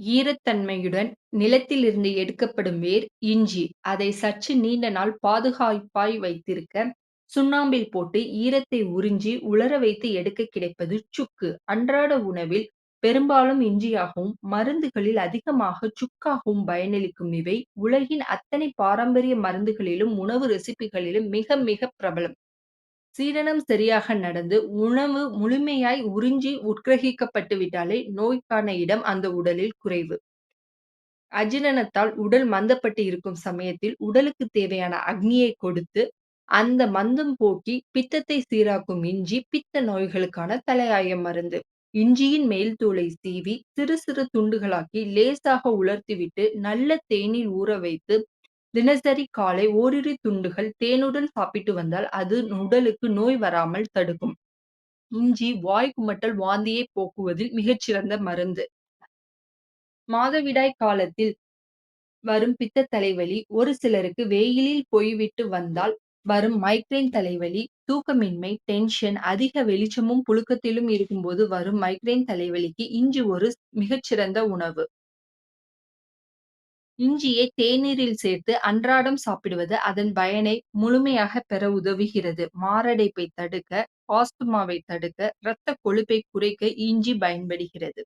ஈரத்தன்மையுடன் நிலத்திலிருந்து எடுக்கப்படும் வேர் இஞ்சி. அதை சற்று நீண்ட நாள் பாதுகாப்பாய் வைத்திருக்க, சுண்ணாம்பில் போட்டு ஈரத்தை உறிஞ்சி உலர வைத்து எடுக்க கிடைப்பது சுக்கு. அன்றாட உணவில் பெரும்பாலும் இஞ்சியாகவும், மருந்துகளில் அதிகமாக சுக்காகவும் பயனளிக்கும் இவை, உலகின் அத்தனை பாரம்பரிய மருந்துகளிலும், உணவு ரெசிபிகளிலும் மிக மிக பிரபலம். சீரணம் சரியாக நடந்து, உணவு முழுமையாய் உறிஞ்சி உட்கிரகிக்கப்பட்டு விட்டாலே, நோய்க்கான இடம் அந்த உடலில் குறைவு. அஜீரணத்தால் உடல் மந்தப்பட்டு இருக்கும் சமயத்தில், உடலுக்கு தேவையான அக்னியை கொடுத்து, அந்த மந்தம் போக்கி, பித்தத்தை சீராக்கும் இஞ்சி, பித்த நோய்களுக்கான தலையாய மருந்து. இஞ்சியின் மேல் தோலை சீவி, சிறு சிறு துண்டுகளாக்கி, லேசாக உலர்த்திவிட்டு, நல்ல தேனில் ஊற வைத்து, தினசரி காலை ஓரிரு துண்டுகள் தேனுடன் சாப்பிட்டு வந்தால், அது உடலுக்கு நோய் வராமல் தடுக்கும். இஞ்சி வாய் குமட்டல், வாந்தியை போக்குவதில் மிகச்சிறந்த மருந்து. மாதவிடாய் காலத்தில் வரும் பித்த தலைவலி, ஒரு சிலருக்கு வெயிலில் போய்விட்டு வந்தால் வரும் மைக்ரேன் தலைவலி, தூக்கமின்மை, டென்ஷன், அதிக வெளிச்சமும் புழுக்கத்திலும் இருக்கும்போது வரும் மைக்ரேன் தலைவலிக்கு இஞ்சி ஒரு மிகச்சிறந்த உணவு. இஞ்சியை தேநீரில் சேர்த்து அன்றாடம் சாப்பிடுவது அதன் பயனை முழுமையாக பெற உதவுகிறது. மாரடைப்பை தடுக்க, ஆஸ்துமாவை தடுக்க, இரத்த கொழுப்பை குறைக்க இஞ்சி பயன்படுகிறது.